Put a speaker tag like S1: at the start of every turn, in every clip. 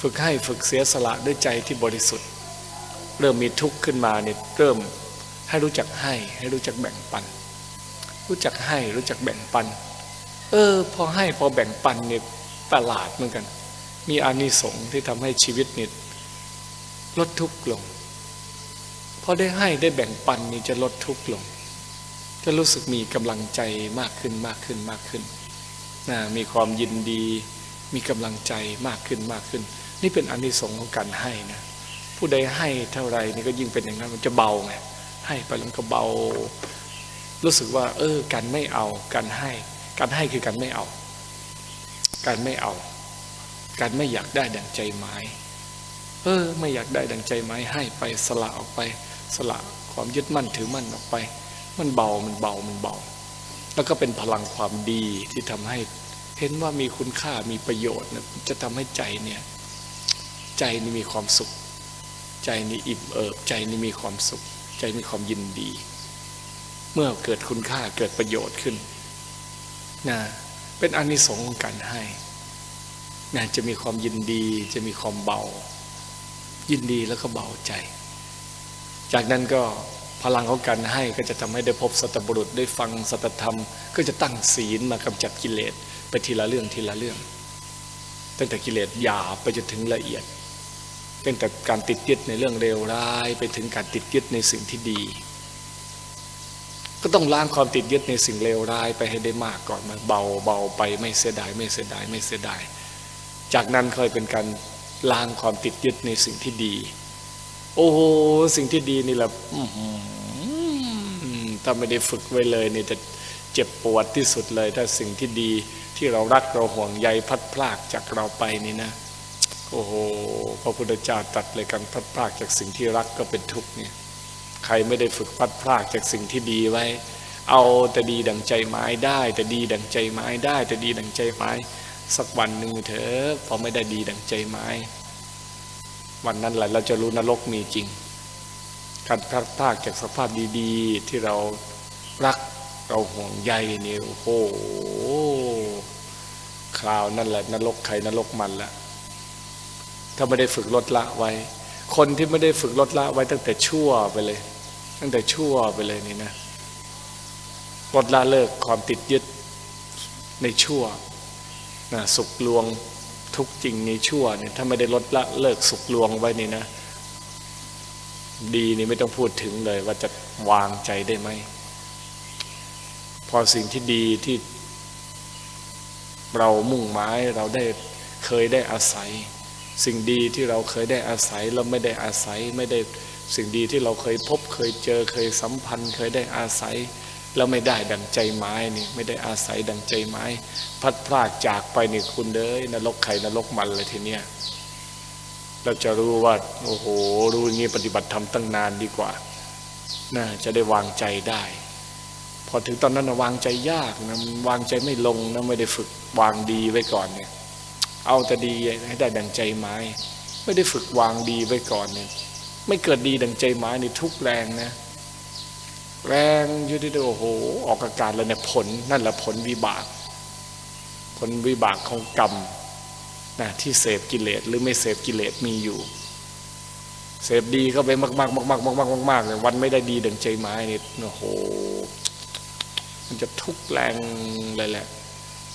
S1: ฝึกให้ฝึกเสียสละด้วยใจที่บริสุทธิ์ เริ่มมีทุกข์ขึ้นมาเนี่ยเริ่มให้รู้จักให้ ให้รู้จักแบ่งปัน รู้จักให้รู้จักแบ่งปัน เออ พอให้พอแบ่งปันเนี่ยประหลาดเหมือนกัน มีอานิสงส์ที่ทำให้ชีวิตนี่ลดทุกข์ลงพอได้ให้ได้แบ่งปันนี่จะลดทุกข์ลง จะรู้สึกมีกำลังใจมากขึ้นมากขึ้นมากขึ้นนะมีความยินดี มีกำลังใจมากขึ้นมากขึ้น นี่เป็นอานิสงส์ของการให้นะผู้ใดให้เท่าไรนี่ก็ยิ่งเป็นอย่างนั้นมันจะเบาไงให้ไปแล้วก็เบา รู้สึกว่า เออการไม่เอาการให้การให้คือการไม่เอา การไม่เอา การไม่อยากได้ดังใจหมาย เออ ไม่อยากได้ดังใจหมายให้ไปสละออกไป สละความยึดมั่นถือมั่นออกไป มันเบามันเบามันเบา แล้วก็เป็นพลังความดีที่ทำให้เห็นว่ามีคุณค่ามีประโยชน์นะจะทำให้ใจเนี่ย ใจนี่มีความสุข ใจนี่อิ่มเอิบ ใจนี่มีความสุข ใจมีความยินดี เมื่อเกิดคุณค่าเกิดประโยชน์ขึ้นนะเป็นอานิสงส์ของการให้นะจะมีความยินดีจะมีความเบา ยินดีแล้วก็เบาใจ จากนั้นก็พลังของการให้ก็จะทำให้ได้พบสัตบุรุษได้ฟังสัตธรรม ก็จะตั้งศีลมากำจัดกิเลสไปทีละเรื่องทีละเรื่อง ตั้งแต่กิเลสหยาบไปจนถึงละเอียด ตั้งแต่การติดยึดในเรื่องเลวร้ายไปถึงการติดยึดในสิ่งที่ดี ก็ต้องล้างความติดยึดในสิ่งเลวร้ายไปให้ได้มากก่อนมาเบาเบาไปไม่เสียดายไม่เสียดายไม่เสียดาย จากนั้นค่อยเป็นการล้างความติดยึดในสิ่งที่ดี โอ้โหสิ่งที่ดีนี่แหละถ้าไม่ได้ฝึกไว้เลยนี่จะเจ็บปวดที่สุดเลย ถ้าสิ่งที่ดีที่เรารักเราห่วงใยพัดพลากจากเราไปนี่นะ โอ้โหพระพุทธเจ้าตัดเลยการพัดพลากจากสิ่งที่รักก็เป็นทุกข์เนี่ยใครไม่ได้ฝึกพัดพลากจากสิ่งที่ดีไว้ เอาแต่ดีดังใจไม้ได้ แต่ดีดังใจไม้ได้ แต่ดีดังใจไม้ สักวันหนึ่งเถอะพอไม่ได้ดีดังใจไม้ วันนั้นแหละเราจะรู้นรกมีจริงการพัดพลากจากสภาพดีๆ ที่เรารักเราห่วงใยนี่โอ้โหคราวนั่นแหละนรกใครนรกมันละ ถ้าไม่ได้ฝึกลดละไว้ คนที่ไม่ได้ฝึกลดละไว้ตั้งแต่ชั่วไปเลย ตั้งแต่ชั่วไปเลยนี่นะลดละเลิกความติดยึดในชั่วนะสุขลวงทุกจริงในชั่วเนี่ยถ้าไม่ได้ลดละเลิกสุขลวงไว้นี่นะ ดีนี่ไม่ต้องพูดถึงเลย ว่าจะวางใจได้ไหมพอสิ่งที่ดีที่เรามุ่งหมายเราได้เคยได้อาศัย สิ่งดีที่เราเคยได้อาศัยเราไม่ได้อาศัยไม่ได้สิ่งดีที่เราเคยพบเคยเจอเคยสัมพันธ์ เคยได้อาศัย แล้วไม่ได้ดังใจไม้นี่ไม่ได้อาศัยดังใจไม้ พัดพลากจากไปนี่คุณเด้ยนรกไข่นรกมันเลยทีเนี้ยเราจะรู้ว่าโอ้โหรู้อย่างนี้ปฏิบัติทำตั้งนานดีกว่าน่าจะได้วางใจได้ พอถึงตอนนั้นวางใจยากนะวางใจไม่ลงนะไม่ได้ฝึกวางดีไว้ก่อนเนี่ย เอาแต่ดีให้ได้ดังใจไม้ ไม่ได้ฝึกวางดีไว้ก่อนเนี่ยไม่เกิดดีดังใจไม้นี่ทุกแรงนะ แรงอยู่ที่โอ้โห ออกอาการแล้วเนี่ยผลนั่นแหละผลวิบาก ผลวิบากของกรรมนะที่เสพกิเลสหรือไม่เสพกิเลสมีอยู่เสพดีเข้าไปมากๆมากๆมากๆมากๆมากๆเลยวันไม่ได้ดีดังใจไม้นี่โอ้โห มันจะทุกข์แรงเลยแหละ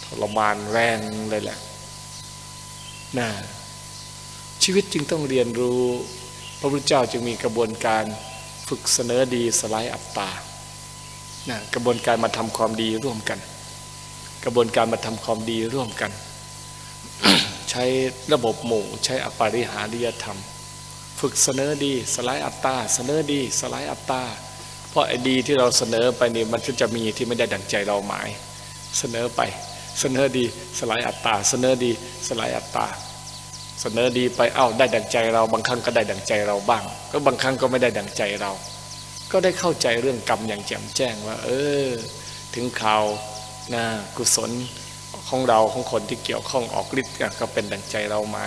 S1: ทรมานแรงเลยแหละ นะชีวิตจึงต้องเรียนรู้ พระพุทธเจ้าจึงมีกระบวนการฝึกเสนอดีสลายอัตตานะกระบวนการมาทำความดีร่วมกัน กระบวนการมาทำความดีร่วมกัน ใช้ระบบหมู่ใช้อปาริหาริยธรรม ฝึกเสนอดีสลายอัตตา เสนอดีสลายอัตตา เพราะไอ้ดีที่เราเสนอไปนี่มันก็จะมีที่ไม่ได้ดังใจเราหมาย เสนอไป เสนอดี สลายอัตตา เสนอดี สลายอัตตา เสนอดีไปเอ้าได้ดังใจเรา บางครั้งก็ได้ดังใจเราบ้าง ก็บางครั้งก็ไม่ได้ดังใจเรา ก็ได้เข้าใจเรื่องกรรมอย่างแจ่มแจ้งว่า เออ ถึงข่าวนะกุศลของเราของคนที่เกี่ยวข้องออกฤทธิ์ก็เป็นดังใจเราไหม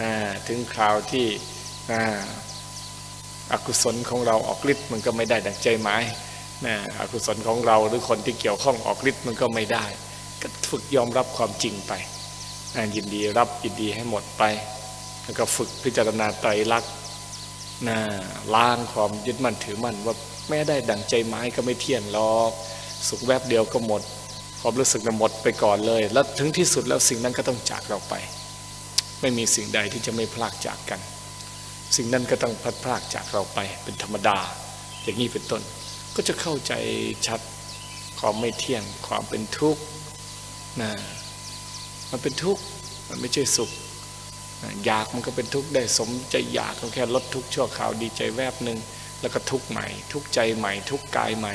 S1: นะถึงข่าวที่นะอกุศลของเราออกฤทธิ์มันก็ไม่ได้ดังใจหมายนะอกุศลของเราหรือคนที่เกี่ยวข้องออกฤทธิ์มันก็ไม่ได้ ก็ฝึกยอมรับความจริงไปยินดีรับยินดีให้หมดไป แล้วก็ฝึกพิจารณาไตรลักษณ์นะล้างความยึดมั่นถือมั่นว่าแม้ได้ดังใจไม้ก็ไม่เที่ยงหรอกสุขแวบเดียวก็หมดความรู้สึกนั้นหมดไปก่อนเลย แล้วถึงที่สุดแล้วสิ่งนั้นก็ต้องจากเราไป ไม่มีสิ่งใดที่จะไม่พลากจากกัน สิ่งนั้นก็ต้องพลัดพรากจากเราไป เป็นธรรมดา อย่างนี้เป็นต้น ก็จะเข้าใจชัดความไม่เที่ยงความเป็นทุกข์ นะมันเป็นทุกข์มันไม่ใช่สุขนะอยากมันก็เป็นทุกข์ได้สมใจอยากก็แค่ลดทุกข์ชั่วคราวดีใจแวบหนึ่งแล้วก็ทุกข์ใหม่ ทุกข์ใจใหม่ ทุกข์กายใหม่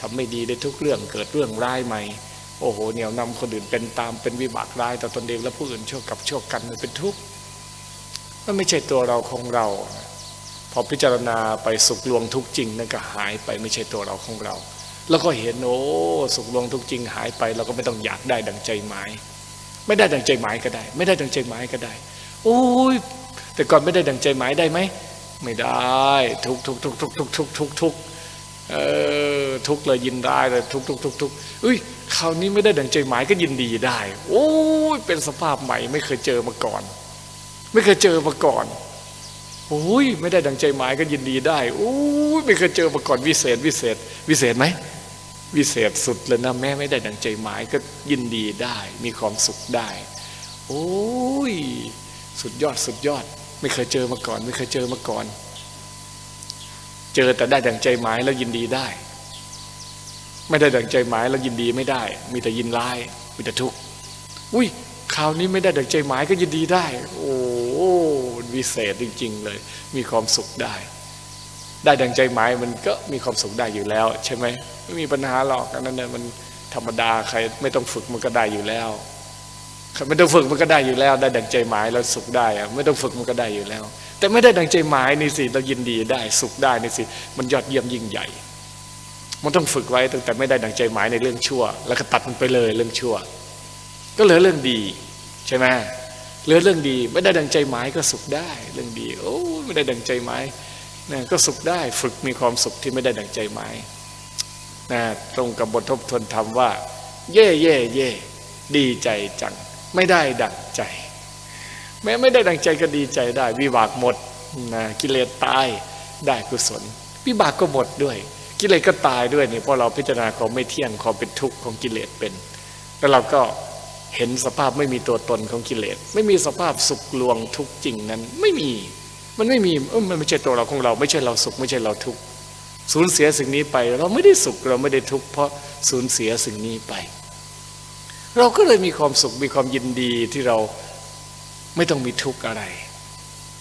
S1: ทำไม่ดีได้ทุกเรื่องเกิดเรื่องร้ายใหม่ โอ้โหเหนียวนำคนอื่นเป็นตามเป็นวิบากร้ายต่อตนเองและผู้อื่นชั่วกับชั่วกันมันเป็นทุกข์มันไม่ใช่ตัวเราของเรา พอพิจารณาไปสุขลวงทุกข์จริงนั่นก็หายไปไม่ใช่ตัวเราของเรา แล้วก็เห็นโอ้สุขลวงทุกจริงหายไป เราก็ไม่ต้องอยากได้ดังใจหมาย ไม่ได้ดังใจหมายก็ได้ ไม่ได้ดังใจหมายก็ได้ โอ้ยแต่ก่อนไม่ได้ดังใจหมายได้ไหมไม่ได้ ทุกทุกทุกทุกทุกทุกทุกทุกเออทุกเลยยินได้เลยทุกทุกทุกทุกอุ้ยคราวนี้ไม่ได้ดังใจหมายก็ยินดีได้ โอ้ยเป็นสภาพใหม่ ไม่เคยเจอมาก่อน ไม่เคยเจอมาก่อนโอ้ยไม่ได้ดังใจหมายก็ยินดีได้โอ้ยไม่เคยเจอมาก่อนวิเศษวิเศษ วิเศษไหม วิเศษสุดเลยนะแม่ไม่ได้ดังใจหมายก็ยินดีได้ มีความสุขได้ โอ้ย สุดยอดสุดยอด ไม่เคยเจอมาก่อน ไม่เคยเจอมาก่อน เจอแต่ได้ดังใจหมายแล้วยินดีได้ ไม่ได้ดังใจหมายแล้วยินดีไม่ได้ มีแต่ยินร้ายมีแต่ทุกข์อุ้ยคราวนี้ไม่ได้ดังใจหมายก็ยินดีได้ โอ้วิเศษจริง ๆ เลย มีความสุขได้ ได้ดังใจหมายมันก็มีความสุขได้อยู่แล้ว ใช่ไหมไม่มีปัญหาหรอกอันนั้นเนี่ยมันธรรมดาใครไม่ต้องฝึกมันก็ได้อยู่แล้วไม่ต้องฝึกมันก็ได้อยู่แล้ว ได้ดังใจหมายแล้วสุขได้อะไม่ต้องฝึกมันก็ได้อยู่แล้ว แต่ไม่ได้ดังใจหมายนี่สิเรายินดีได้สุขได้นี่สิมันยอดเยี่ยมยิ่งใหญ่ มันต้องฝึกไว้ตั้งแต่ไม่ได้ดังใจหมายในเรื่องชั่ว แล้วก็ตัดมันไปเลยเรื่องชั่ว ก็เหลือเรื่องดี ใช่ไหมเหลือเรื่องดี ไม่ได้ดังใจหมายก็สุขได้ เรื่องดี โอ้ไม่ได้ดังใจหมาย นะก็สุขได้ฝึกมีความสุขที่ไม่ได้ดังใจหมายนะตรงกับบททบทวนธรรมว่า เย่เย่เย่ดีใจจัง ไม่ได้ดังใจ แม้ไม่ได้ดังใจก็ดีใจได้ วิบากหมดนะกิเลสตายได้กุศล วิบากก็หมดด้วย กิเลสก็ตายด้วยนี่เพราะเราพิจารณาความไม่เที่ยงความเป็นทุกข์ของกิเลสเป็น แล้วเราก็เห็นสภาพไม่มีตัวตนของกิเลส ไม่มีสภาพสุขลวงทุกข์จริงนั้นไม่มี มันไม่มีเออมันไม่ใช่ตัวเราของเรา ไม่ใช่เราสุข ไม่ใช่เราทุกข์สูญเสียสิ่งนี้ไป เราไม่ได้สุขเราไม่ได้ทุกข์เพราะสูญเสียสิ่งนี้ไป เราก็เลยมีความสุขมีความยินดีที่เราไม่ต้องมีทุกข์อะไร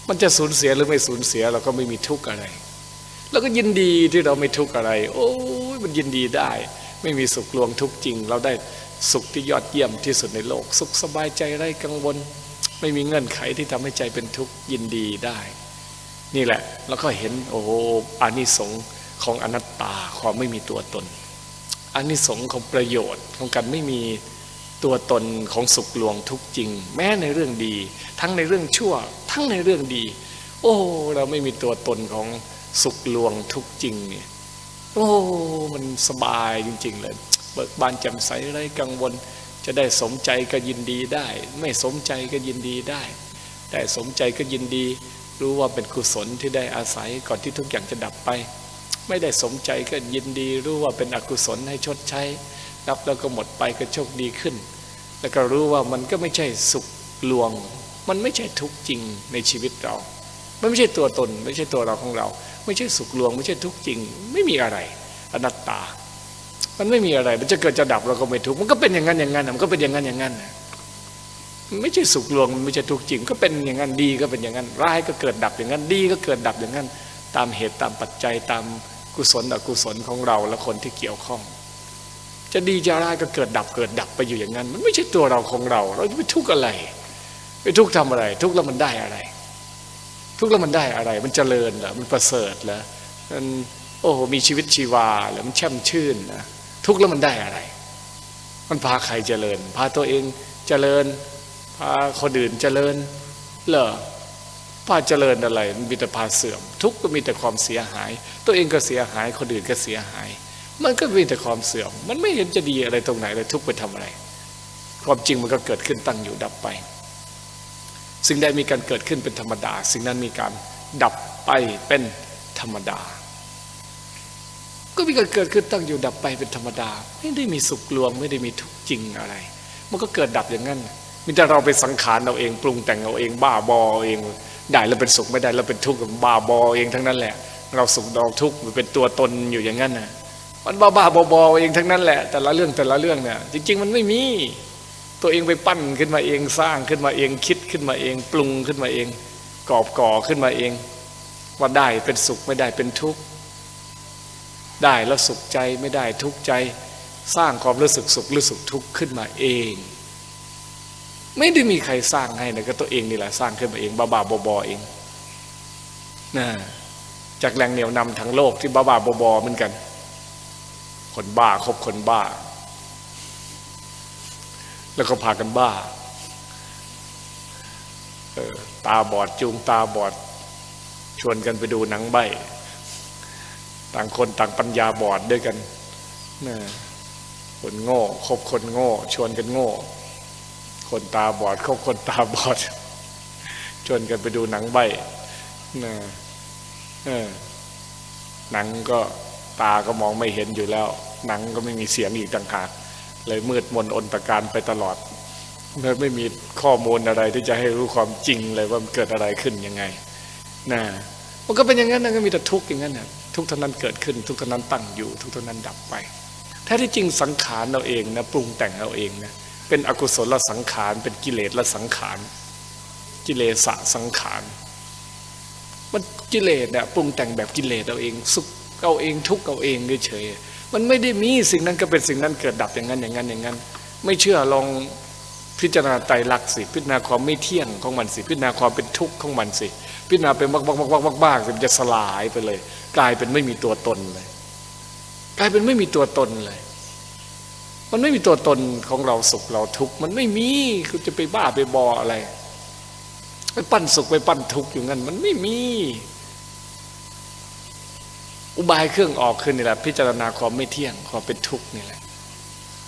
S1: มันจะสูญเสียหรือไม่สูญเสียเราก็ไม่มีทุกข์อะไร แล้วก็ยินดีที่เราไม่ทุกข์อะไร โอ้ยมันยินดีได้ ไม่มีสุขลวงทุกข์จริง เราได้สุขที่ยอดเยี่ยมที่สุดในโลก สุขสบายใจไร้กังวล ไม่มีเงื่อนไขที่ทำให้ใจเป็นทุกข์ยินดีได้ นี่แหละ แล้วก็เห็นโอ้โอานิสงส์ของอนัตตาความไม่มีตัวตนอานิสงส์ของประโยชน์ของการไม่มีตัวตนของสุขลวงทุกจริง แม้ในเรื่องดี ทั้งในเรื่องชั่ว ทั้งในเรื่องดี โอ้เราไม่มีตัวตนของสุขลวงทุกจริงเนี่ยโอ้มันสบายจริง ๆ เลย เบิกบานแจ่มใสไร้กังวล จะได้สมใจก็ยินดีได้ ไม่สมใจก็ยินดีได้ แต่สมใจก็ยินดี รู้ว่าเป็นกุศลที่ได้อาศัยก่อนที่ทุกอย่างจะดับไป ไม่ได้สมใจก็ยินดีรู้ว่าเป็นอกุศลให้ชดใช้รับแล้วก็หมดไปก็โชคดีขึ้น แล้วก็รู้ว่ามันก็ไม่ใช่สุขลวง มันไม่ใช่ทุกจริงในชีวิตเรา มันไม่ใช่ตัวตน ไม่ใช่ตัวเราของเรา ไม่ใช่สุขลวง ไม่ใช่ทุกจริง ไม่มีอะไร อนัตตา มันไม่มีอะไร มันจะเกิดจะดับเราก็ไม่ทุกมันก็เป็นอย่างนั้นอย่างนั้นมันก็เป็นอย่างนั้นอย่างนั้น ไม่ใช่สุขลวงมันไม่ใช่ทุกข์จริง ก็เป็นอย่างนั้นดีก็เป็นอย่างนั้นร้ายก็เกิดดับอย่างนั้นดีก็เกิดดับอย่างนั้น ตามเหตุตามปัจจัยตามกุศลอกุศลของเราและคนที่เกี่ยวข้อง จะดีจะร้ายก็เกิดดับเกิดดับไปอยู่อย่างนั้น มันไม่ใช่ตัวเราของเรา เราจะไปทุกข์อะไร ไปทุกข์ทำอะไร ทุกข์แล้วมันได้อะไร ทุกข์แล้วมันได้อะไร มันเจริญเหรอมันประเสริฐเหรอมันโอ้โหมีชีวิตชีวาหรือมันแช่มชื่นนะทุกข์แล้วมันได้อะไร มันพาใครเจริญ พาตัวเองเจริญ พาคนอื่นเจริญเหรอพาเจริญอะไรมีแต่พาเสื่อม ทุกข์ก็มีแต่ความเสียหาย ตัวเองก็เสียหายคนอื่นก็เสียหาย มันก็มีแต่ความเสื่อม มันไม่เห็นจะดีอะไรตรงไหนเลยทุกข์ไปทำอะไร ความจริงมันก็เกิดขึ้นตั้งอยู่ดับไป สิ่งใดมีการเกิดขึ้นเป็นธรรมดา สิ่งนั้นมีการดับไปเป็นธรรมดา ก็มีการเกิดขึ้นตั้งอยู่ดับไปเป็นธรรมดา ไม่ได้มีสุขลวงไม่ได้มีทุกข์จริงอะไร มันก็เกิดดับอย่างนั้น มีแต่เราไปสังขารเราเอง ปรุงแต่งเราเอง บ้าบอเองได้แล้วเป็นสุขไม่ได้แล้วเป็นทุกข์บ้าบอเองทั้งนั้นแหละ เราสุขเราทุกข์มันเป็นตัวตนอยู่อย่างนั้นน่ะมันบ้าบ้าบอบอเองทั้งนั้นแหละ แต่ละเรื่องแต่ละเรื่องเนี่ยจริง ๆ มันไม่มี ตัวเองไปปั้นขึ้นมาเองสร้างขึ้นมาเองคิดขึ้นมาเอง ปรุงขึ้นมาเอง กอบก่อขึ้นมาเองว่าได้เป็นสุขไม่ได้เป็นทุกข์ได้แล้วสุขใจไม่ได้ทุกข์ใจ สร้างความรู้สึกสุขรู้สึกทุกข์ขึ้นมาเอง ไม่ได้มีใครสร้างให้นะก็ตัวเองนี่แหละสร้างขึ้นมาเองบ้าบาบอบอเองนะจากแรงเหนี่ยวนำทั้งโลกที่บ้าบาบอบอเหมือนกัน คนบ้าคบคนบ้า แล้วก็พากันบ้าเออตาบอดจูงตาบอด ชวนกันไปดูหนังใบต่างคนต่างปัญญาบอดด้วยกันนะคนโง่คบคนโง่ ชวนกันโง่ คนตาบอดคบคนตาบอด ชวนกันไปดูหนังใบนะเออหนังก็ตาก็มองไม่เห็นอยู่แล้ว หนังก็ไม่มีเสียงอีกต่างหากเลยมืดมนอนตการไปตลอดเลยไม่มีข้อมูลอะไรที่จะให้รู้ความจริงเลยว่ามันเกิดอะไรขึ้นยังไงนะมันก็เป็นอย่างนั้นนะก็มีแต่ทุกข์อย่างนั้นนะทุกข์เท่านั้นเกิดขึ้น ทุกข์เท่านั้นตั้งอยู่ ทุกข์เท่านั้นดับไปแท้ที่จริงสังขารเราเองนะปรุงแต่งเราเองนะ เป็นอกุศลสังขาร เป็นกิเลสละสังขาร กิเลสสังขาร มันกิเลสเนี่ยปรุงแต่งแบบกิเลสเราเอง สุขเอาเองทุกข์เอาเองเฉยมันไม่ได้มีสิ่งนั้นก็เป็นสิ่งนั้นเกิดดับอย่างนั้นอย่างนั้นอย่างนั้น ไม่เชื่อลองพิจารณาไตรลักษณ์สิพิจารณาความไม่เที่ยงของมันสิพิจารณาความเป็นทุกข์ของมันสิ พิจารณาเป็นบ้างบ้างบ้างบ้างบ้างมันจะสลายไปเลย กลายเป็นไม่มีตัวตนเลย กลายเป็นไม่มีตัวตนเลย มันไม่มีตัวตนของเราสุขเราทุกข์มันไม่มีคุณจะไปบ้าไปบออะไรไปปั้นสุขไปปั้นทุกข์อยู่งั้น มันไม่มี อุบายเครื่องออกขึ้นนี่แหละ พิจารณาความไม่เที่ยงความเป็นทุกข์นี่แหละ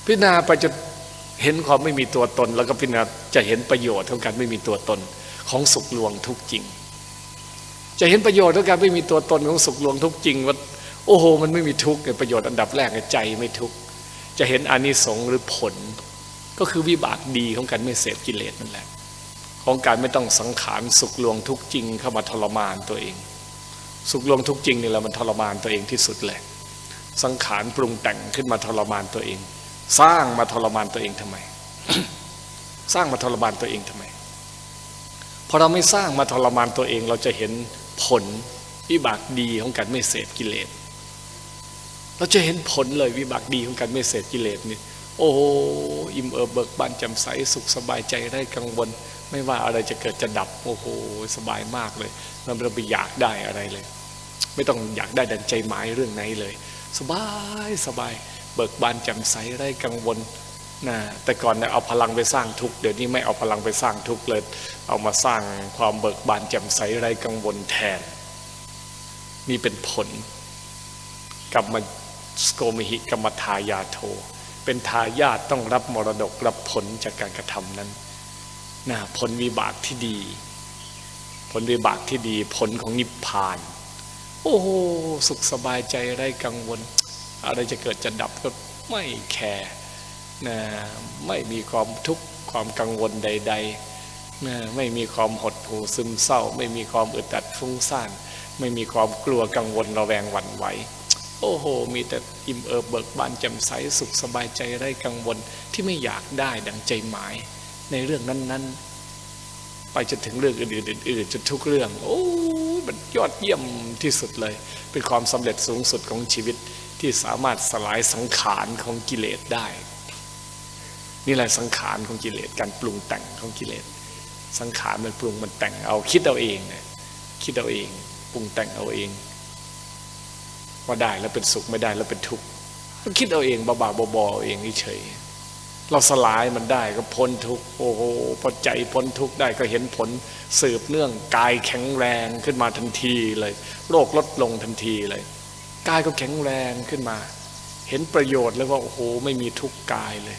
S1: พิจารณาไปจะเห็นความไม่มีตัวตน แล้วก็พิจารณาจะเห็นประโยชน์ของการไม่มีตัวตนของสุขลวงทุกจริง จะเห็นประโยชน์ของการไม่มีตัวตนของสุขลวงทุกจริงว่าโอ้โห มันไม่มีทุกข์ประโยชน์อันดับแรกใจไม่ทุกข์ จะเห็นอานิสงส์หรือผล ก็คือวิบากดีของการไม่เสพกิเลสนั่นแหละ ของการไม่ต้องสังขารสุขลวงทุกจริงเข้ามาทรมานตัวเอง สุขลวงทุกจริงนี่แหละมันทรมานตัวเองที่สุดแหละ สังขารปรุงแต่งขึ้นมาทรมานตัวเอง สร้างมาทรมานตัวเองทำไม สร้างมาทรมานตัวเองทำไมพอเราไม่สร้างมาทรมานตัวเองเราจะเห็นผลวิบากดีของการไม่เสพกิเลส เราจะเห็นผลเลยวิบากดีของการไม่เสพกิเลสนี่โอ้อิ่มเอิบเบิกบานแจ่มใสสุขสบายใจได้กังวล ไม่ว่าอะไรจะเกิดจะดับ โอ้โหสบายมากเลยเราไม่ต้องไปอยากได้อะไรเลย ไม่ต้องอยากได้ดังใจหมายเรื่องไหนเลย สบายสบายเบิกบานแจ่มใสได้กังวลนะแต่ก่อนเนี่ยเอาพลังไปสร้างทุกเดี๋ยวนี้ไม่เอาพลังไปสร้างทุกเลย เอามาสร้างความเบิกบานแจ่มใสไร้กังวลแทน นี่เป็นผลกรรมา สโกมิหิกรรมทายาโท เป็นทายาทต้องรับมรดกรับผลจากการกระทำนั้นนะผลวิบากที่ดี ผลวิบากที่ดีผลของนิพพาน โอ้โหสุขสบายใจไร้กังวล อะไรจะเกิดจะดับก็ไม่แคร์นะไม่มีความทุกข์ความกังวลใด ๆนะไม่มีความหดหู่ซึมเศร้า ไม่มีความอึดอัดฟุ้งซ่าน ไม่มีความกลัวกังวลระแวงหวั่นไหว โอ้โห มีแต่อิ่มเอิบเบิกบานแจ่มใสสุขสบายใจไร้กังวลที่ไม่อยากได้ดังใจหมาย ในเรื่องนั้น ๆ ไปจนถึงเรื่องอื่นๆอื่นๆจนทุกเรื่อง โอ้มันยอดเยี่ยมที่สุดเลย เป็นความสำเร็จสูงสุดของชีวิตที่สามารถสลายสังขารของกิเลสได้ นี่แหละสังขารของกิเลสการปรุงแต่งของกิเลส สังขารมันปรุงมันแต่งเอาคิดเอาเองเนี่ยคิดเอาเอง ปรุงแต่งเอาเอง ว่าได้แล้วเป็นสุขไม่ได้แล้วเป็นทุกข์มันคิดเอาเองบ้าๆบอๆเองเฉยเราสลายมันได้ก็พ้นทุกข์โอ้โหพอใจพ้นทุกข์ได้ก็เห็นผลสืบเนื่องกายแข็งแรงขึ้นมาทันทีเลยโรคลดลงทันทีเลยกายก็แข็งแรงขึ้นมา เห็นประโยชน์เลยว่าโอ้โหไม่มีทุกข์กายเลย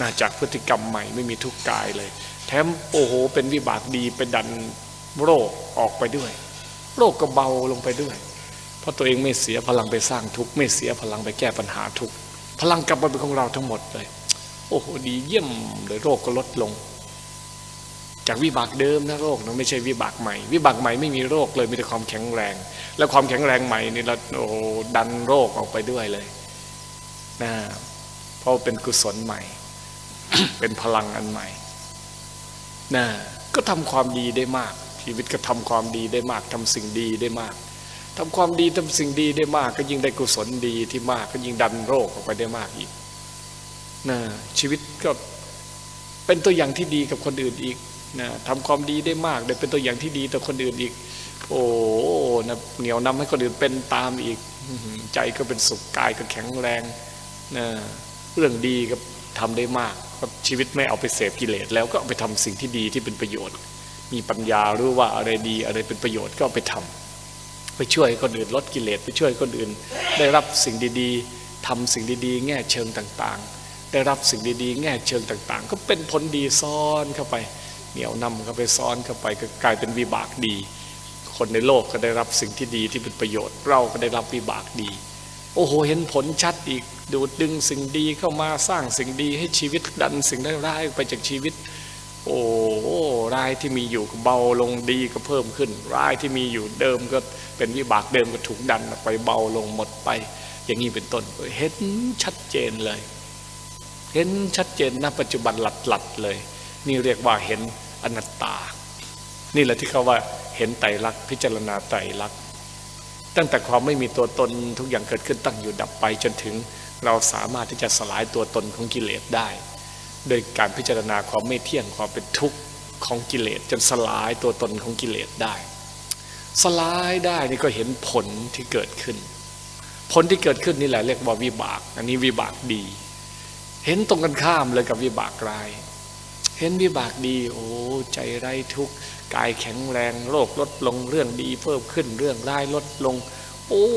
S1: น่าจากพฤติกรรมใหม่ไม่มีทุกข์กายเลย แถมโอ้โหเป็นวิบากดีไปดันโรคออกไปด้วย โรคก็เบาลงไปด้วย ราะตัวเองไม่เสียพลังไปสร้างทุกข์ไม่เสียพลังไปแก้ปัญหาทุกข์พลังกลับมาเป็นของเราทั้งหมดเลย โอ้โหดีเยี่ยมเลยโรคก็ลดลง จากวิบากเดิมนะโรคนะไม่ใช่วิบากใหม่ วิบากใหม่ไม่มีโรคเลยมีแต่ความแข็งแรง แล้วความแข็งแรงใหม่นี่เราโอ้ดันโรคออกไปด้วยเลยนะเพราะเป็นกุศลใหม่ เป็นพลังอันใหม่นะก็ทำความดีได้มากชีวิตก็ทำความดีได้มากทำสิ่งดีได้มาก ทำความดีทำสิ่งดีได้มากก็ยิ่งได้กุศลดีที่มากก็ยิ่งดันโรคออกไปได้มากอีกนะชีวิตก็เป็นตัวอย่างที่ดีกับคนอื่นอีกนะทำความดีได้มากได้เป็นตัวอย่างที่ดีต่อคนอื่นอีก โอ้นะเหนียวนำให้คนอื่นเป็นตามอีกใจก็เป็นสุขกายก็แข็งแรงนะเรื่องดีก็ทำได้มากก็ชีวิตไม่เอาไปเสพกิเลสแล้วก็เอาไปทำสิ่งที่ดีที่เป็นประโยชน์ มีปัญญารู้ว่าอะไรดีอะไรเป็นประโยชน์ก็เอาไปทำ ไปช่วยคนอื่นลดกิเลสไปช่วยคนอื่น ได้รับสิ่งดีๆทำสิ่งดีๆ แง่เชิงต่างๆ ได้รับสิ่งดีๆ แง่เชิงต่างๆ ก็เป็นผลดีซ้อนเข้าไป เหนียวนำเข้าไปซ้อนเข้าไปก็กลายเป็นวิบากดี คนในโลกก็ได้รับสิ่งที่ดีที่เป็นประโยชน์ เราก็ได้รับวิบากดี โอ้โหเห็นผลชัดอีกดูดดึงสิ่งดีเข้ามาสร้างสิ่งดีให้ชีวิตดันสิ่งร้ายๆไปจากชีวิตโอ้รายที่มีอยู่ก็เบาลงดีก็เพิ่มขึ้นรายที่มีอยู่เดิมก็ เป็นวิบากเดิมก็ถูกดันออกไปเบาลงหมดไป อย่างนี้เป็นต้นเห็นชัดเจนเลย เห็นชัดเจนณปัจจุบันหลัดๆเลย นี่เรียกว่าเห็นอนัตตา นี่แหละที่เขาว่าเห็นไตรลักษณ์พิจารณาไตรลักษณ์ตั้งแต่ความไม่มีตัวตนทุกอย่างเกิดขึ้นตั้งอยู่ดับไปจนถึงเราสามารถที่จะสลายตัวตนของกิเลสได้ โดยการพิจารณาความไม่เที่ยงความเป็นทุกข์ของกิเลสจนสลายตัวตนของกิเลสได้ สลายได้นี่ก็เห็นผลที่เกิดขึ้น ผลที่เกิดขึ้นนี่แหละเรียกว่าวิบาก อันนี้วิบากดี เห็นตรงกันข้ามเลยกับวิบากร้าย เห็นวิบากดี โอ้ใจไร้ทุกข์กายแข็งแรงโรคลดลงเรื่องดีเพิ่มขึ้นเรื่องร้ายลดลง โอ้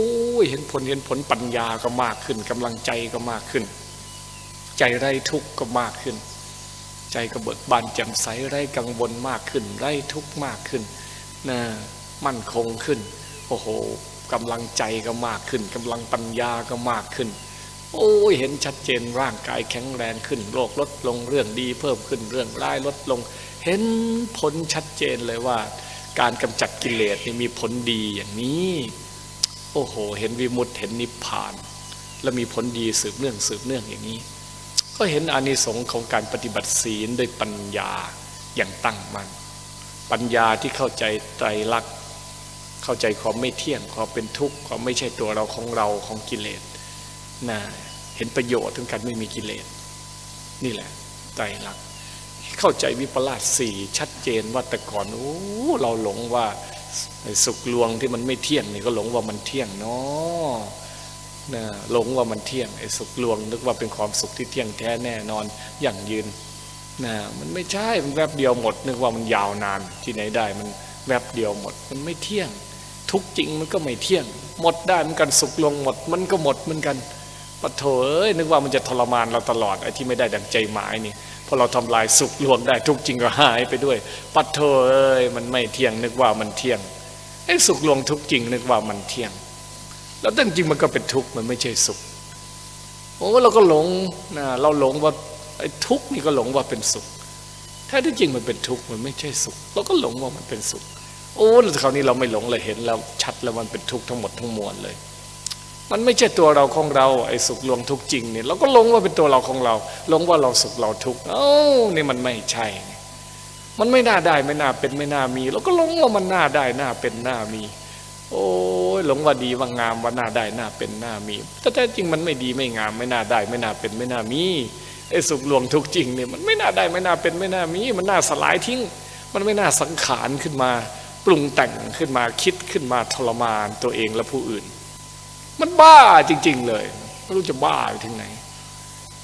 S1: ยเห็นผลเห็นผลปัญญาก็มากขึ้นกำลังใจก็มากขึ้น ใจไร้ทุกข์ก็มากขึ้น ใจก็เบิกบานแจ่มใสไร้กังวลมากขึ้น ไร้ทุกข์มากขึ้นนะ มั่นคงขึ้น โอ้โหกำลังใจก็มากขึ้นกำลังปัญญาก็มากขึ้น โอ้ยเห็นชัดเจนร่างกายแข็งแรงขึ้นโรคลดลงเรื่องดีเพิ่มขึ้นเรื่องร้ายลดลง เห็นผลชัดเจนเลยว่า การกำจัดกิเลสนี่มีผลดีอย่างนี้ โอ้โห เห็นวิมุตติเห็นนิพพาน แล้วมีผลดีสืบเนื่องสืบเนื่องอย่างนี้ ก็เห็นอานิสงส์ของการปฏิบัติศีลด้วยปัญญาอย่างตั้งมัน่นปัญญาที่เข้าใจไตรลักษณ์ เข้าใจความไม่เที่ยงความเป็นทุกข์ความไม่ใช่ตัวเราของเราของกิเลสนะเห็นประโยชน์ถึงการไม่มีกิเลส นี่แหละไตรลักษณ์เข้าใจวิปลาสสี่ชัดเจนว่าแต่ก่อนโอ้เราหลงว่าสุขลวงที่มันไม่เที่ยงนี่ก็หลงว่ามันเที่ยงเนาะนะหลงว่ามันเที่ยงไอ้สุขลวง นึกว่าเป็นความสุขที่เที่ยงแท้แน่นอนอย่างยืนนะมันไม่ใช่มันแวบเดียวหมด นึกว่ามันยาวนานที่ไหนได้มันแวบเดียวหมด มันไม่เที่ยง ทุกจริงมันก็ไม่เที่ยง หมดได้เหมือนกันสุขลงหมด มันก็หมดเหมือนกันปะโถเอ้ยนึกว่ามันจะทรมานเราตลอดไอ้ที่ไม่ได้ดังใจหมายนี่พอเราทำลายสุขลวงได้ทุกจริงก็หายไปด้วยปัดโถเอ้ยมันไม่เที่ยงนึกว่ามันเที่ยงไอ้สุขลวงทุกจริงนึกว่ามันเที่ยง แล้วแต่จริงมันก็เป็นทุกข์มันไม่ใช่สุขโอ้เราก็หลงนะเราหลงว่าไอ้ทุกข์นี่ก็หลงว่าเป็นสุขแท้ที่จริงมันเป็นทุกข์มันไม่ใช่สุข เราก็หลงว่ามันเป็นสุข โอ้แต่คราวนี้เราไม่หลงเลยเห็นแล้วชัดแล้วมันเป็นทุกข์ทั้งหมดทั้งมวลเลย มันไม่ใช่ตัวเราของเราไอ้สุขลวงทุกข์จริงเนี่ยเราก็หลงว่าเป็นตัวเราของเราหลงว่าเราสุขเราทุกข์เอ้านี่มันไม่ใช่ มันไม่น่าได้ไม่น่าเป็นไม่น่ามีเราก็หลงว่ามันน่าได้น่าเป็นน่ามี โอ้ยหลงว่าดีว่างามว่าน่าได้น่าเป็นน่ามีแต่แท้จริงมันไม่ดีไม่งามไม่น่าได้ ไม่น่าเป็นไม่น่ามีไอ้สุขลวงทุกข์จริงเนี่ยมันไม่น่าได้ไม่น่าเป็นไม่น่ามี มันน่าสลายทิ้ง มันไม่น่าสังขารขึ้นมา ปรุงแต่งขึ้นมาคิดขึ้นมาทรมานตัวเองและผู้อื่น มันบ้าจริง ๆ เลยไม่รู้จะบ้าไปถึงไหน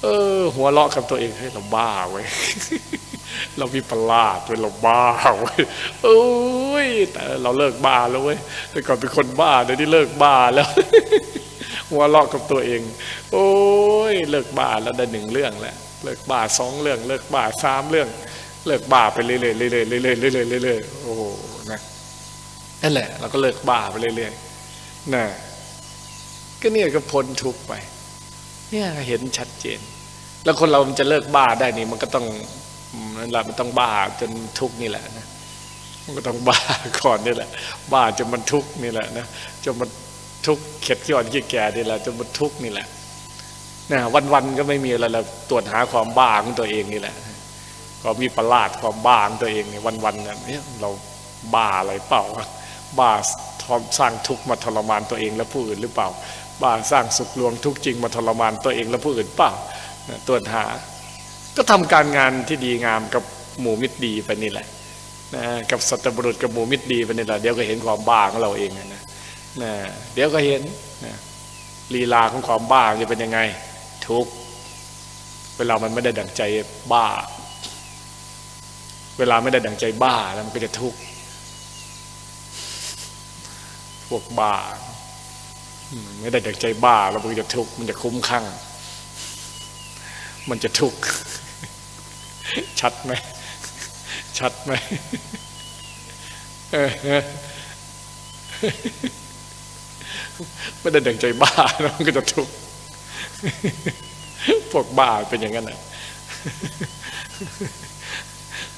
S1: เออ หัวเราะกับตัวเองให้เราบ้าเว้ยเราวิปลาสเว้ยเราบ้าเว้ยโอ้ยแต่เราเลิกบ้าแล้วเว้ยแต่ก่อนเป็นคนบ้าเดี๋ยวนี้เลิกบ้าแล้ว หัวเราะกับตัวเอง โอ้ยเลิกบ้าแล้วได้หนึ่งเรื่องแล้วเลิกบ้าสองเรื่อง เลิกบ้าสามเรื่อง เลิกบ้าไปเรื่อยๆเรื่อยๆเรื่อยๆเรื่อยๆเรื่อยๆโอ้ โหนะนั่นแหละ เราก็เลิกบ้าไปเรื่อยๆนะก็เนี่ยก็พ้นทุกไป เนี่ยเห็นชัดเจน แล้วคนเรามันจะเลิกบ้าได้นี่ มันก็ต้องนั่นแหละมันต้องบ้าจนทุกนี่แหละนะมันก็ต้องบ้าก่อนนี่แหละ บ้าจนมันทุกนี่แหละนะจนมันทุกเข็ดขี้อ่อนขี้แก่นี่แหละจนมันทุกนี่แหละนะวันๆก็ไม่มีอะไรเราตรวจหาความบ้าของตัวเองนี่แหละก็มีประหลาดความบ้าของตัวเองเนี่ยวันๆเนี่ยเรา บ้าอะไรเปล่า บ้าสร้างทุกข์มาทรมานตัวเองและผู้อื่นหรือเปล่า บ้าสร้างสุขลวงทุกข์จริงมาทรมานตัวเองและผู้อื่นเปล่าตรวจหา ก็ทำการงานที่ดีงามกับหมู่มิตรดีไปนี่แหละนะกับสัตบุรุษกับหมู่มิตรดีไปนี่แหละเดี๋ยวก็เห็นความบ้าของเราเองนะนะเดี๋ยวก็เห็นนะลีลาของความบ้าจะเป็นยังไง ทุกเวลามันไม่ได้ดั่งใจบ้า เวลาไม่ได้ดั่งใจบ้าแล้วมันก็จะทุกข์ พวกบ้าไม่ได้ดั่งใจบ้าแล้วมันก็จะทุกข์มันจะคุ้มข้างมันจะทุกข์ชัดไหมชัดไหมไม่ได้ดังใจบ้าแล้วมันก็จะทุกข์พวกบ้าเป็นอย่างนั้นนะ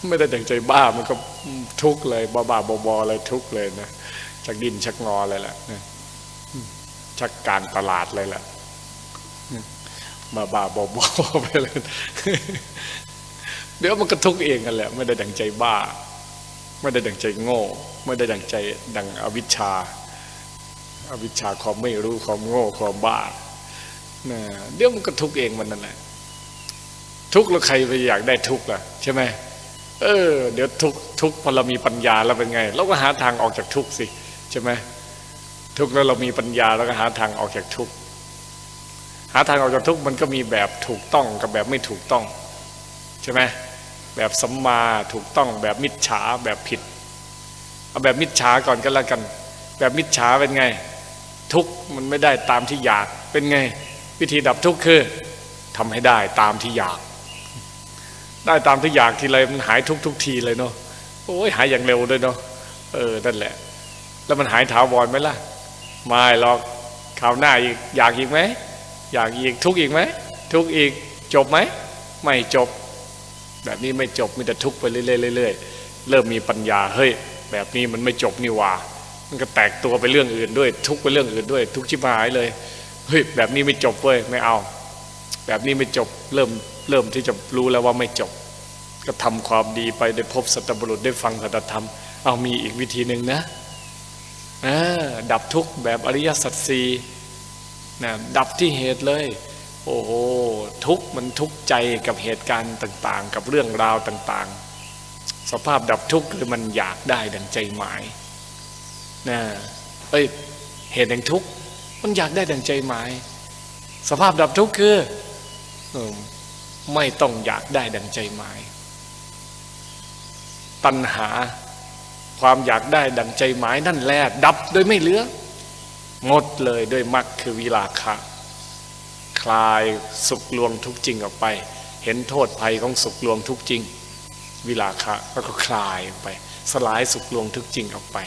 S1: ไม่ได้ดังใจบ้ามันก็ทุกข์เลยบ้าบ้าบอบออะไรทุกข์เลยนะ ชักดินชักงอเลยแหละนะชักกางตลาดเลยแหละบ้าบ้าบอบอไปเลยเดี๋ยวมันก็ทุกเองกันแหละ ไม่ได้ดั่งใจบ้า ไม่ได้ดั่งใจโง่ ไม่ได้ดั่งใจดั่งอวิชชาอวิชชาความไม่รู้ความโง่ความบ้านะเดี๋ยวมันก็ทุกเองมันนั่นแหละทุกข์แล้วใครไปอยากได้ทุกข์ล่ะ ใช่ไหมเออ เดี๋ยวทุกข์ทุกข์พอเรามีปัญญาแล้วเป็นไง เราก็หาทางออกจากทุกข์สิ ใช่ไหมทุกข์แล้วเรามีปัญญาเราก็หาทางออกจากทุกข์หาทางออกจากทุกข์มันก็มีแบบถูกต้องกับแบบไม่ถูกต้อง ใช่ไหมแบบสัมมาถูกต้องแบบมิจฉาแบบผิดเอาแบบมิจฉาก่อนก็แล้วกัน แบบมิจฉาเป็นไง ทุกข์มันไม่ได้ตามที่อยากเป็นไง วิธีดับทุกข์คือทำให้ได้ตามที่อยาก ได้ตามที่อยากทีไรมันหายทุกทุกทีเลยเนาะโอ้ยหายอย่างเร็วด้วยเนาะเออนั่นแหละ แล้วมันหายถาวรไหมล่ะ ไม่หรอกคราวหน้าอีกอยากอีกไหมอยากอีกทุกข์อีกไหมทุกข์อีกจบไหมไม่จบ แบบนี้ไม่จบมีแต่ทุกข์ไปเรื่อยๆเรื่อยๆเริ่มมีปัญญาเฮ้ยแบบนี้มันไม่จบนี่ว่ามันก็แตกตัวไปเรื่องอื่นด้วย ทุกข์ไปเรื่องอื่นด้วย ทุกข์ชิบหายเลยเฮ้ยแบบนี้ไม่จบเว้ยไม่เอา แบบนี้ไม่จบเริ่มเริ่มที่จะรู้แล้วว่าไม่จบ ก็ทำความดีไปได้พบสัตบุรุษได้ฟังสัจธรรม เอามีอีกวิธีหนึ่งนะ ดับทุกข์แบบอริยสัจสีนะดับที่เหตุเลย โอ้โหทุกข์มันทุกข์ใจกับเหตุการณ์ต่างๆ กับเรื่องราวต่างๆ สภาพดับทุกข์คือมันอยากได้ดังใจหมายนะเอ้ยเหตุแห่งทุกข์มันอยากได้ดังใจหมาย สภาพดับทุกข์คือเออไม่ต้องอยากได้ดังใจหมาย ตัณหา ความอยากได้ดังใจหมายนั่นแหละดับโดยไม่เหลือ หมดเลยด้วยมรรคคือวิลาคะ คลายสุขลวงทุกจริงออกไป เห็นโทษภัยของสุขลวงทุกจริง วิลาคะแล้วก็คลายออกไป สลายสุขลวงทุกจริงออกไป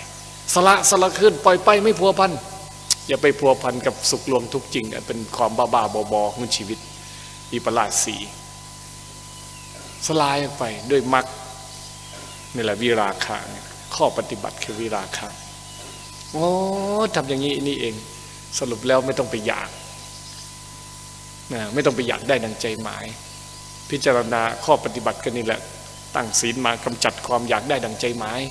S1: สละสละขึ้นปล่อยไปไม่พัวพันอย่าไปพัวพันกับสุขลวงทุกจริงเป็นความบ้าบ้าบอบอของชีวิตอีประหลาดสีสลายออกไปด้วยมรรคนี่แหละวิราคะ ข้อปฏิบัติคือวิราคะโอ้ทำอย่างนี้นี่เอง สรุปแล้วไม่ต้องไปอยากนะไม่ต้องไปอยากได้ดังใจหมาย พิจารณาข้อปฏิบัติกันนี่แหละ ตั้งศีลมากำจัดความอยากได้ดังใจหมาย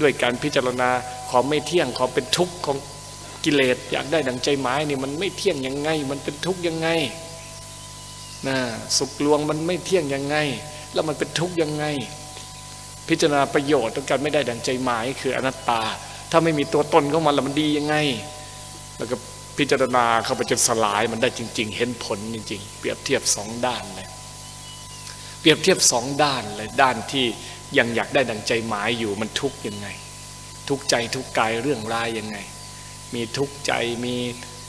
S1: ด้วยการพิจารณาความไม่เที่ยงความเป็นทุกข์ของกิเลสอยากได้ดังใจหมายนี่มันไม่เที่ยงยังไง มันเป็นทุกข์ยังไงนะสุขลวงมันไม่เที่ยงยังไง แล้วมันเป็นทุกข์ยังไง พิจารณาประโยชน์ต้องการไม่ได้ดังใจหมายคืออนัตตา ถ้าไม่มีตัวตนเข้ามาแล้วมันดียังไง แล้วก็พิจารณาเข้าไปจนสลายมันได้จริง ๆ เห็นผลจริง ๆ เปรียบเทียบสองด้านเลยเปรียบเทียบสองด้านเลยด้านที่ยังอยากได้ดังใจหมายอยู่มันทุกข์ยังไง ทุกข์ใจทุกข์กายเรื่องรายยังไง มีทุกข์ใจมี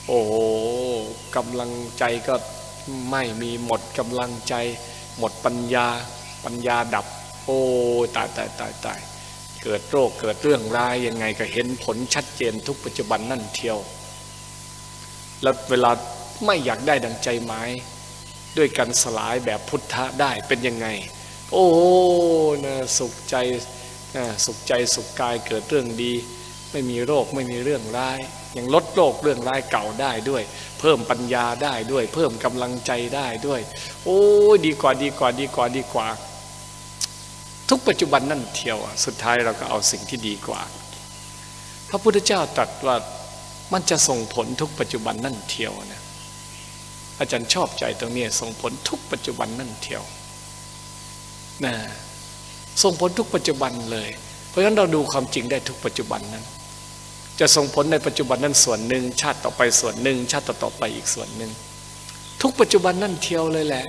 S1: โอ้โหกำลังใจก็ไม่มีหมดกำลังใจ หมดปัญญาปัญญาดับ โอ้ตายตายตายตายเกิดโรคเกิดเรื่องร้ายยังไงก็เห็นผลชัดเจนทุกปัจจุบันนั่นเทียว แล้วเวลาไม่อยากได้ดังใจหมายด้วยการสลายแบบพุทธะได้เป็นยังไง โอ้นะสุขใจสุขใจสุขกายเกิดเรื่องดี ไม่มีโรคไม่มีเรื่องร้ายยังลดโรคเรื่องร้ายเก่าได้ด้วย เพิ่มปัญญาได้ด้วย เพิ่มกำลังใจได้ด้วย โอ้ดีกว่าดีกว่าดีกว่าดีกว่า ทุกปัจจุบันนั่นเทียวอะสุดท้ายเราก็เอาสิ่งที่ดีกว่า พระพุทธเจ้าตรัสว่ามันจะส่งผลทุกปัจจุบันนั่นเทียวนะอาจารย์ชอบใจตรงนี้ส่งผลทุกปัจจุบันนั่นเทียวนะส่งผลทุกปัจจุบันเลย เพราะฉะนั้นเราดูความจริงได้ทุกปัจจุบันนั้น จะส่งผลในปัจจุบันนั้นส่วนหนึ่งชาติต่อไปส่วนหนึ่งชาติต่อๆไปอีกส่วนหนึ่งทุกปัจจุบันนั่นเทียวเลยแหละ